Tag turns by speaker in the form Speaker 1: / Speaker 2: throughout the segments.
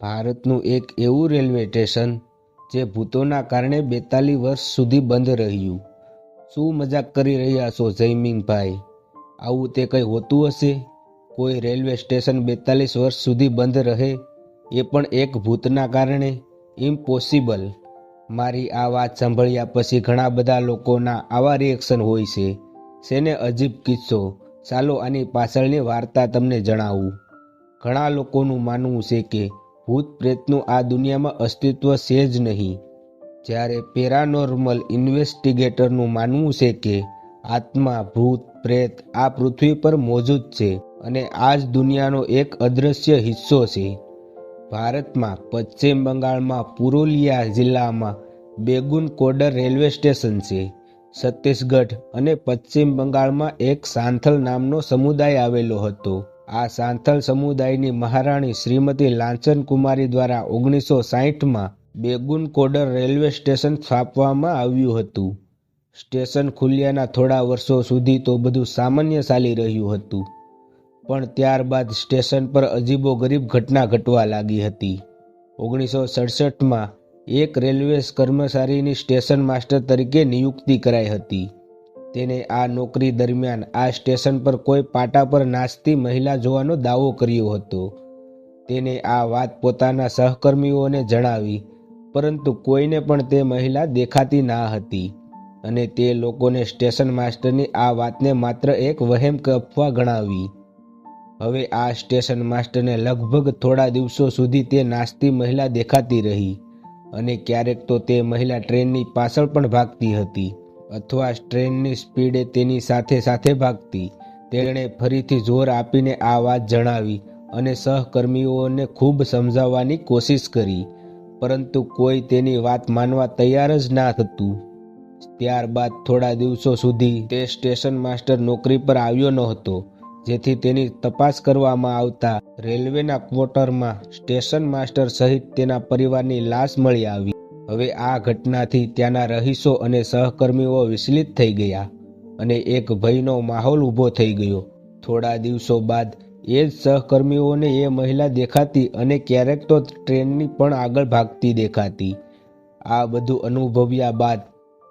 Speaker 1: ભારતનું એક એવું રેલવે સ્ટેશન જે ભૂતોના કારણે બેતાલીસ વર્ષ સુધી બંધ રહ્યું. શું મજાક કરી રહ્યા છો, જયમીનભાઈ? આવું તે કંઈ હોતું હશે? કોઈ રેલવે સ્ટેશન બેતાલીસ વર્ષ સુધી બંધ રહે? એ પણ એક ભૂતના કારણે? ઇમ્પોસિબલ. મારી આ વાત સાંભળ્યા પછી ઘણા બધા લોકોના આવા રિએક્શન હોય છે. શેને અજીબ કિસ્સો? ચાલો આની પાછળની વાર્તા તમને જણાવું. ઘણા લોકોનું માનવું છે કે ભૂત પ્રેતનું આ દુનિયામાં અસ્તિત્વ છે જ નહીં. જ્યારે પેરાનોર્મલ ઇન્વેસ્ટિગેટરનું માનવું છે કે આત્મા, ભૂત, પ્રેત આ પૃથ્વી પર મોજૂદ છે અને આ જ દુનિયાનો એક અદૃશ્ય હિસ્સો છે. ભારતમાં પશ્ચિમ બંગાળમાં પુરુલિયા જિલ્લામાં બેગુન કોડર રેલવે સ્ટેશન છે. છત્તીસગઢ અને પશ્ચિમ બંગાળમાં એક સાંથલ નામનો સમુદાય આવેલો હતો. આ સાંથલ સમુદાયની મહારાણી શ્રીમતી લાંચન કુમારી દ્વારા ઓગણીસો સાહીઠમાં બેગુન કોડર રેલવે સ્ટેશન સ્થાપવામાં આવ્યું હતું. સ્ટેશન ખુલ્યાના થોડા વર્ષો સુધી તો બધું સામાન્ય ચાલી રહ્યું હતું, પણ ત્યારબાદ સ્ટેશન પર અજીબો ગરીબ ઘટના ઘટવા લાગી હતી. ઓગણીસો સડસઠમાં એક રેલવે કર્મચારીની સ્ટેશન માસ્ટર તરીકે નિયુક્તિ કરાઈ હતી. તેને આ નોકરી દરમિયાન આ સ્ટેશન પર કોઈ પાટા પર નાચતી મહિલા જોવાનો દાવો કર્યો હતો. તેને આ વાત પોતાના સહકર્મીઓને જણાવી, પરંતુ કોઈને પણ તે મહિલા દેખાતી ના હતી અને તે લોકોને સ્ટેશન માસ્ટરની આ વાતને માત્ર એક વહેમ અફવા ગણાવી. હવે આ સ્ટેશન માસ્ટરને લગભગ થોડા દિવસો સુધી તે નાચતી મહિલા દેખાતી રહી અને ક્યારેક તો તે મહિલા ટ્રેનની પાછળ પણ ભાગતી હતી. અથવા ટ્રેનની સ્પીડે તેની સાથે સાથે ભાગતી. તેણે ફરીથી જોર આપીને આ વાત જણાવી અને સહકર્મીઓને ખૂબ સમજાવવાની કોશિશ કરી. પરંતુ કોઈ તેની વાત માનવા તૈયાર જ ના થતું. ત્યારબાદ થોડા દિવસો સુધી તે સ્ટેશન માસ્ટર નોકરી પર આવ્યો ન હતો. જેથી તેની તપાસ કરવામાં આવતા રેલવેના ક્વોર્ટરમાં સ્ટેશન માસ્ટર સહિત તેના પરિવારની લાશ મળી આવી. હવે આ ઘટનાથી ત્યાંના રહીશો અને સહકર્મીઓ વિચલિત થઈ ગયા અને એક ભયનો માહોલ ઊભો થઈ ગયો. થોડા દિવસો બાદ એ જ સહકર્મીઓને એ મહિલા દેખાતી અને ક્યારેક તો ટ્રેનની પણ આગળ ભાગતી દેખાતી. આ બધું અનુભવ્યા બાદ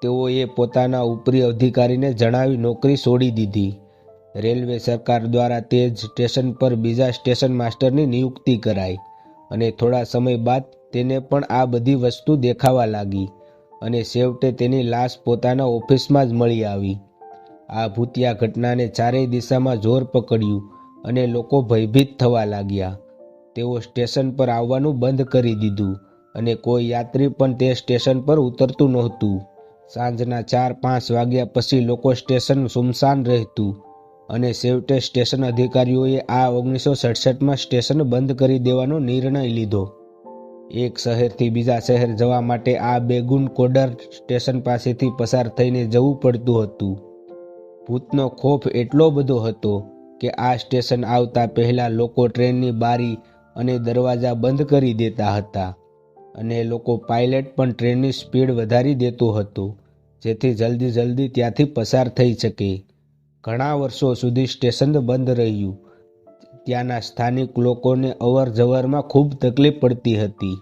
Speaker 1: તેઓએ પોતાના ઉપરી અધિકારીને જણાવી નોકરી છોડી દીધી. રેલવે સરકાર દ્વારા તે જ સ્ટેશન પર બીજા સ્ટેશન માસ્ટરની નિયુક્તિ કરાઈ અને થોડા સમય બાદ તેને પણ આ બધી વસ્તુ દેખાવા લાગી અને છેવટે તેની લાશ પોતાના ઓફિસમાં જ મળી આવી. આ ભૂતિયા ઘટનાને ચારેય દિશામાં જોર પકડ્યું અને લોકો ભયભીત થવા લાગ્યા. તેઓ સ્ટેશન પર આવવાનું બંધ કરી દીધું અને કોઈ યાત્રી પણ તે સ્ટેશન પર ઉતરતું નહોતું. સાંજના ચાર પાંચ વાગ્યા પછી લોકો સ્ટેશન સુમસાન રહેતું અને છેવટે સ્ટેશન અધિકારીઓએ આ ઓગણીસો સડસઠમાં સ્ટેશન બંધ કરી દેવાનો નિર્ણય લીધો. એક શહેરથી બીજા શહેર જવા માટે આ બેગુન કોડર સ્ટેશન પાસેથી પસાર થઈને જવું પડતું હતું. ભૂતનો ખોફ એટલો બધો હતો કે આ સ્ટેશન આવતા પહેલાં લોકો ટ્રેનની બારી અને દરવાજા બંધ કરી દેતા હતા અને લોકો પાયલટ પણ ટ્રેનની સ્પીડ વધારી દેતો હતો, જેથી જલ્દી જલ્દી ત્યાંથી પસાર થઈ શકે. ઘણા વર્ષો સુધી સ્ટેશન બંધ રહ્યું. ત્યાંના સ્થાનિક લોકોને અવર જવરમાં ખૂબ તકલીફ પડતી હતી.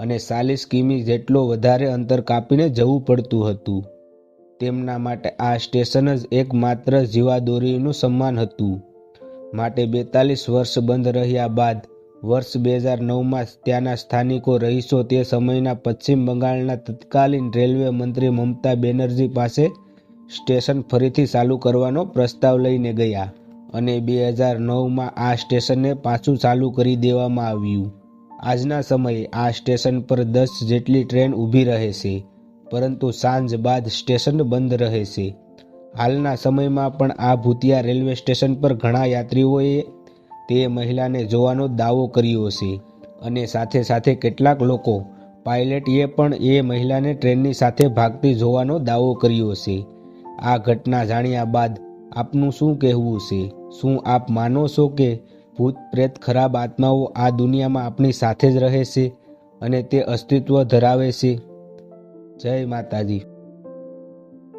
Speaker 1: અને ચાલીસ કિમી જેટલો વધારે અંતર કાપીને જવું પડતું હતું. તેમના માટે આ સ્ટેશન જ એકમાત્ર જીવાદોરીનું સન્માન હતું. માટે બેતાલીસ વર્ષ બંધ રહ્યા બાદ, વર્ષ બે હજાર નવમાં ત્યાંના સ્થાનિકો રહીશો તે સમયના પશ્ચિમ બંગાળના તત્કાલીન રેલવે મંત્રી મમતા બેનર્જી પાસે સ્ટેશન ફરીથી ચાલુ કરવાનો પ્રસ્તાવ લઈને ગયા અને બે હજાર નવમાં આ સ્ટેશનને પાછું ચાલુ કરી દેવામાં આવ્યું. આજના સમયે આ સ્ટેશન પર દસ જેટલી ટ્રેન ઊભી રહે છે, પરંતુ સાંજ બાદ સ્ટેશન બંધ રહે છે. હાલના સમયમાં પણ આ ભૂતિયા રેલવે સ્ટેશન પર ઘણા યાત્રીઓએ તે મહિલાને જોવાનો દાવો કર્યો છે અને સાથે સાથે કેટલાક લોકો પાયલટે પણ એ મહિલાને ટ્રેનની સાથે ભાગતી જોવાનો દાવો કર્યો છે. આ ઘટના જાણ્યા બાદ આપનું શું કહેવું છે? શું આપ માનો છો કે ભૂત પ્રેત ખરાબ આત્માઓ આ દુનિયામાં આપણી સાથે જ રહે છે અને તે અસ્તિત્વ ધરાવે છે. જય માતાજી.